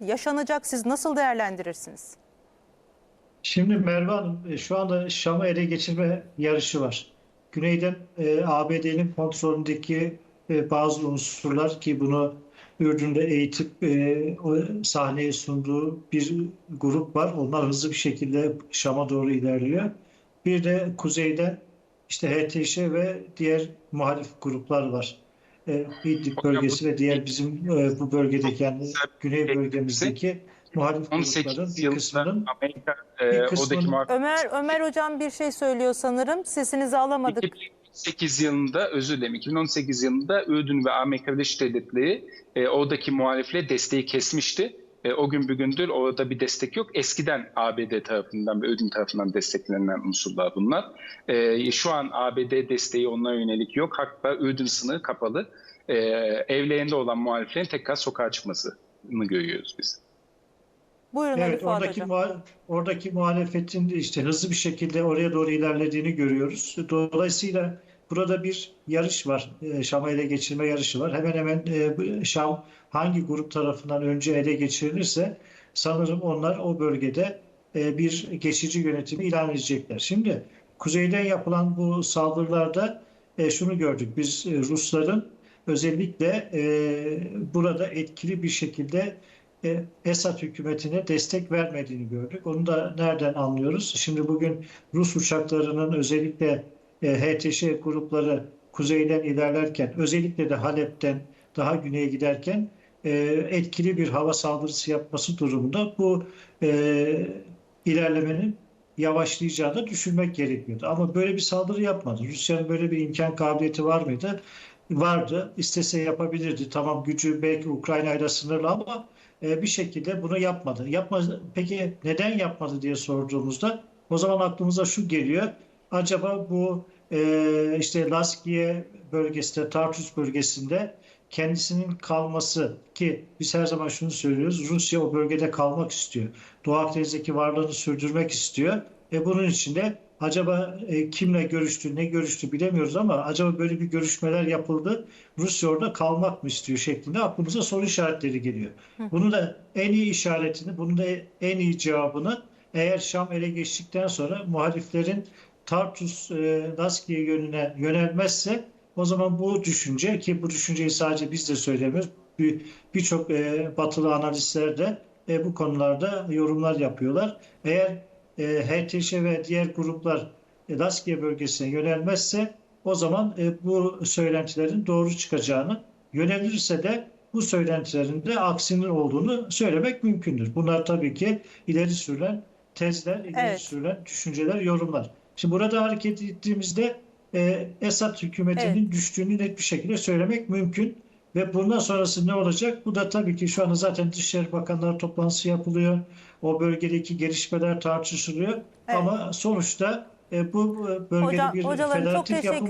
yaşanacak siz nasıl değerlendirirsiniz? Şimdi Merve Hanım e, şu anda Şam'ı ele geçirme yarışı var. Güneyden e, ABD'nin kontrolündeki e, bazı unsurlar ki bunu Ürdün'de eğitip e, sahneye sunduğu bir grup var. Onlar hızlı bir şekilde Şam'a doğru ilerliyor. Bir de kuzeyden işte HTŞ ve diğer muhalif gruplar var. E, İdlib bölgesi ve diğer bizim e, bu bölgedeki yani güney bölgemizdeki muhalif grupların 18 bir kısmının Amerika bir e, kısmının- oradaki muhafız Ömer Ömer hocam bir şey söylüyor sanırım. Sesinizi alamadık. 2018 yılında özür dilerim 2018 yılında Ürdün ve Amerika Birleşik Devletleri e, oradaki muhalifle desteği kesmişti. E, o gün bugündür orada bir destek yok. Eskiden ABD tarafından ve Ürdün tarafından desteklenen unsurlar bunlar. E, şu an ABD desteği onlara yönelik yok. Hatta Ürdün sınırı kapalı. E, evlerinde olan muhaliflerin tekrar sokağa çıkmasını görüyoruz biz. Buyurun Evet, oradaki muha- oradaki muhalefetin işte hızlı bir şekilde oraya doğru ilerlediğini görüyoruz. Dolayısıyla burada bir yarış var. E, Şam'ı ele geçirme yarışı var. Hemen hemen e, Şam hangi grup tarafından önce ele geçirilirse sanırım onlar o bölgede e, bir geçici yönetimi ilan edecekler. Şimdi kuzeyden yapılan bu saldırılarda e, şunu gördük. Biz Rusların özellikle burada etkili bir şekilde Esad hükümetine destek vermediğini gördük. Onu da nereden anlıyoruz? Şimdi bugün Rus uçaklarının özellikle HTŞ grupları kuzeyden ilerlerken, özellikle de Halep'ten daha güneye giderken e, etkili bir hava saldırısı yapması durumunda bu e, ilerlemenin yavaşlayacağını düşünmek gerekiyordu. Ama böyle bir saldırı yapmadı. Rusya'nın böyle bir imkan kabiliyeti var mıydı? Vardı. İstese yapabilirdi. Tamam gücü belki Ukrayna ile sınırlı ama e, bir şekilde bunu yapmadı. Yapmadı. Peki neden yapmadı diye sorduğumuzda o zaman aklımıza şu geliyor. Acaba bu e, işte Laskiye bölgesinde, Tartus bölgesinde kendisinin kalması ki biz her zaman şunu söylüyoruz. Rusya o bölgede kalmak istiyor. Doğu Akdeniz'deki varlığını sürdürmek istiyor. E bunun için de acaba e, kimle görüştü, ne görüştü bilemiyoruz ama acaba böyle bir görüşmeler yapıldı. Rusya orada kalmak mı istiyor şeklinde aklımıza soru işaretleri geliyor. Bunu da en iyi işaretini, bunun da en iyi cevabını eğer Şam ele geçtikten sonra muhaliflerin Tartus, e, Laskiye yönüne yönelmezse o zaman bu düşünce ki bu düşünceyi sadece biz de söylemiyoruz. Bir- Birçok e, batılı analistler de e, bu konularda yorumlar yapıyorlar. Eğer e, HTŞ ve diğer gruplar e, Laskiye bölgesine yönelmezse o zaman e, bu söylentilerin doğru çıkacağını, yönelirse de bu söylentilerin de aksinin olduğunu söylemek mümkündür. Bunlar tabii ki ileri sürülen tezler, ileri Evet. sürülen düşünceler, yorumlar. Şimdi burada hareket ettiğimizde e, Esad hükümetinin düştüğünü net bir şekilde söylemek mümkün. Ve bundan sonrası ne olacak? Bu da tabii ki şu anda zaten Dışişleri Bakanları toplantısı yapılıyor. O bölgedeki gelişmeler tartışılıyor. Evet. Ama sonuçta e, bu e, bölgede Hocam, bir federatif yapı teşekkür